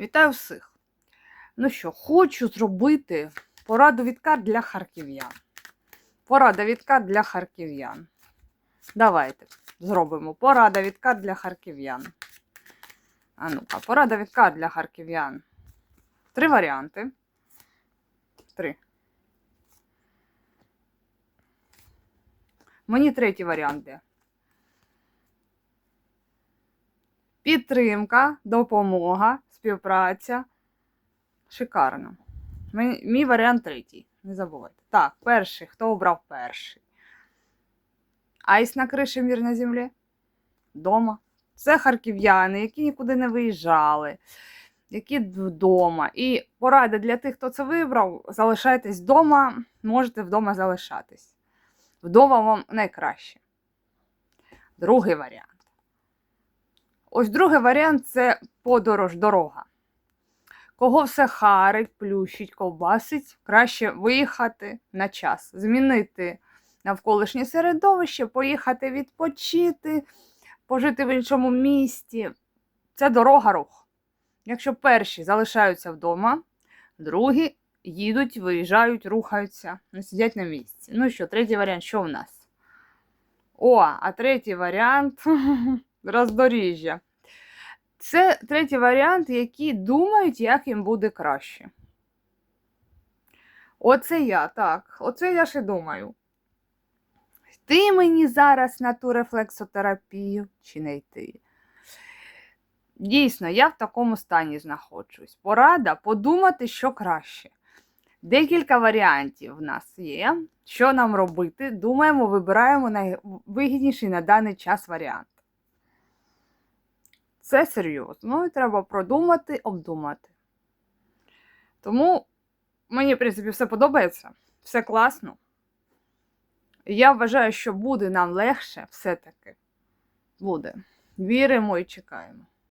Вітаю всіх! Ну що, хочу зробити пораду відкат для харків'ян. Порада відкат для харків'ян. Давайте зробимо порада відкат для харків'ян. А ну-ка, порада відкат для харків'ян. Три варіанти. Три. Мені третій варіант де. Підтримка, допомога, співпраця. Шикарно. Мій, мій варіант третій. Не забувайте. Так, перший. Хто обрав перший? Айс на криші мір на землі? Дома. Це харків'яни, які нікуди не виїжджали, які вдома. І порада для тих, хто це вибрав, залишайтесь вдома, можете вдома залишатись. Вдома вам найкраще. Другий варіант. Ось другий варіант це подорож, дорога. Кого все харить, плющить, ковбасить, краще виїхати на час, змінити навколишнє середовище, поїхати відпочити, пожити в іншому місті. Це дорога рух. Якщо перші залишаються вдома, другі їдуть, виїжджають, рухаються, не сидять на місці. Ну що, третій варіант, що в нас? О, а третій варіант роздоріжжя. Це третій варіант, які думають, як їм буде краще. Оце я, так. Оце я ще думаю. Йти мені зараз на ту рефлексотерапію чи не йти? Дійсно, я в такому стані знаходжусь. Порада подумати, що краще. Декілька варіантів в нас є. Що нам робити? Думаємо, вибираємо найвигідніший на даний час варіант. Це серйозно, ну і треба продумати, обдумати. Тому мені, в принципі, все подобається, все класно. Я вважаю, що буде нам легше все-таки. Буде. Віримо і чекаємо.